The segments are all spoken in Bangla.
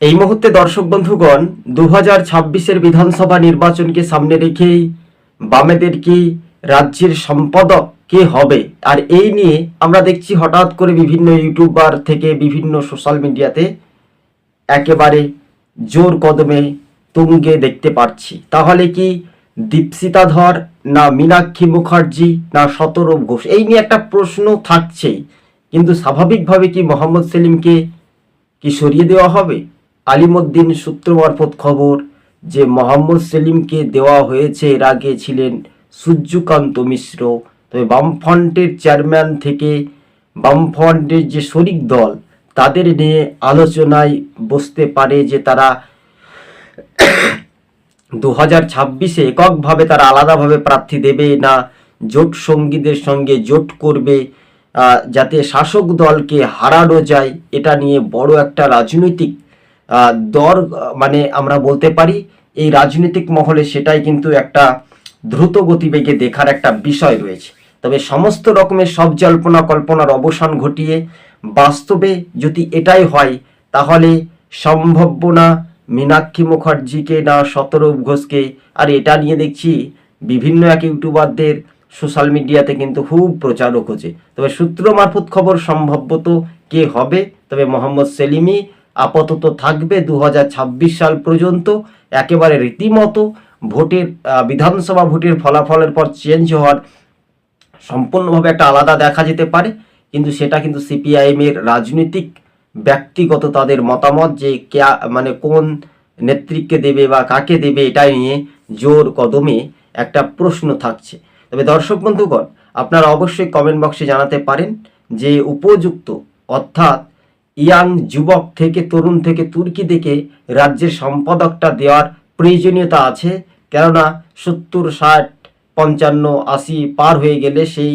এই মুহূর্তে দর্শক বন্ধুগণ দু হাজার ছাব্বিশের বিধানসভা নির্বাচনকে সামনে রেখেই বামেদের কি রাজ্যের সম্পাদক কে হবে? আর এই নিয়ে আমরা দেখছি হঠাৎ করে বিভিন্ন ইউটিউবার থেকে বিভিন্ন সোশ্যাল মিডিয়াতে একেবারে জোর কদমে তুঙ্গে দেখতে পাচ্ছি তাহলে কি দীপসিতা ধর না মীনাক্ষী মুখার্জি না শতরূপ ঘোষ? এই নিয়ে একটা প্রশ্ন থাকছেই। কিন্তু স্বাভাবিকভাবে কি মোহাম্মদ সেলিমকে কি সরিয়ে দেওয়া হবে? আলিমুদ্দিন সূত্র মারফত খবর যে মোহাম্মদ সেলিমকে দেওয়া হয়েছে এর আগে ছিলেন সূর্যকান্ত মিশ্র। তবে বামফ্রন্টের চেয়ারম্যান থেকে বামফ্রন্টের যে শরিক দল, তাদের নিয়ে আলোচনায় বসতে পারে যে তারা দু হাজার ছাব্বিশে এককভাবে তারা আলাদাভাবে প্রার্থী দেবে না, জোট সঙ্গীদের সঙ্গে জোট করবে যাতে শাসক দলকে হারানো যায়, এটা নিয়ে বড় একটা রাজনৈতিক দর মানে আমরা বলতে পারি এই রাজনৈতিক মহলে সেটাই কিন্তু একটা দ্রুত গতিবেগে দেখার একটা বিষয় রয়েছে। তবে সমস্ত রকমের সব জল্পনা কল্পনার অবসান ঘটিয়ে বাস্তবে যদি এটাই হয়, তাহলে সম্ভাব্য না মীনাক্ষী মুখার্জিকে, না শতরূপ ঘোষকে, আর এটা নিয়ে দেখছি বিভিন্ন এক ইউটিউবারদের সোশ্যাল মিডিয়াতে কিন্তু খুব প্রচারক হচ্ছে। তবে সূত্র মারফত খবর সম্ভবত কে হবে? তবে মোহাম্মদ সেলিমই আপাতত থাকবে দু হাজার ছাব্বিশ সাল পর্যন্ত। একেবারে রীতিমতো ভোটের বিধানসভা ভোটের ফলাফলের পর চেঞ্জ হওয়ার সম্পূর্ণভাবে একটা আলাদা দেখা যেতে পারে। কিন্তু সেটা কিন্তু সিপিআইএম এর রাজনৈতিক ব্যক্তিগত তাদের মতামত যে কে মানে কোন নেতৃত্বকে দেবে বা কাকে দেবে এটাই নিয়ে জোর কদমে একটা প্রশ্ন থাকছে। তবে দর্শক বন্ধুগণ, আপনারা অবশ্যই কমেন্ট বক্সে জানাতে পারেন যে উপযুক্ত অর্থাৎ ইয়াং যুবক থেকে তরুণ থেকে তুর্কি থেকে রাজ্যের সম্পাদকটা দেওয়ার প্রয়োজনীয়তা আছে। কেননা সত্তর, ষাট, পঞ্চান্ন, আশি পার হয়ে গেলে সেই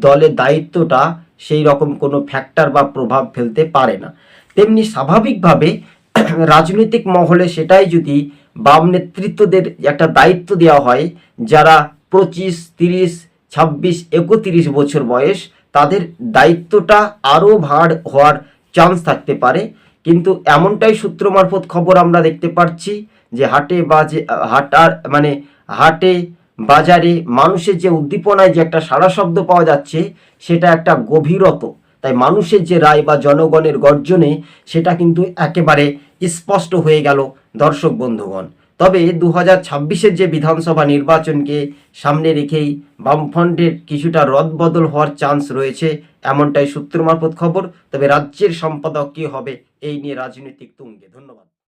দলের দায়িত্বটা সেই রকম কোনো ফ্যাক্টর বা প্রভাব ফেলতে পারে না। তেমনি স্বাভাবিকভাবে রাজনৈতিক মহলে সেটাই যদি বাম নেতৃত্বদের একটা দায়িত্ব দেওয়া হয়, যারা পঁচিশ, তিরিশ, ছাব্বিশ, একত্রিশ বছর বয়স, তাদের দায়িত্বটা আরও ভার হওয়ার চান্স থাকতে পারে। কিন্তু এমনটাই সূত্র মারফত খবর আমরা দেখতে পাচ্ছি যে হাটে বাজে হাটার মানে হাটে বাজারে মানুষের যে উদ্দীপনায় যে একটা সারা শব্দ পাওয়া যাচ্ছে, সেটা একটা গভীরত তাই মানুষের যে রায় বা জনগণের গর্জনে সেটা কিন্তু একেবারে স্পষ্ট হয়ে গেল দর্শক বন্ধুগণ। তবে দু হাজার যে বিধানসভা নির্বাচনকে সামনে রেখেই বামফ্রন্টের কিছুটা রদবদল হওয়ার চান্স রয়েছে, এমনটাই সূত্র মারফত খবর। তবে রাজ্যের সম্পাদক কী হবে, এই নিয়ে রাজনৈতিক তুঙ্গে। ধন্যবাদ।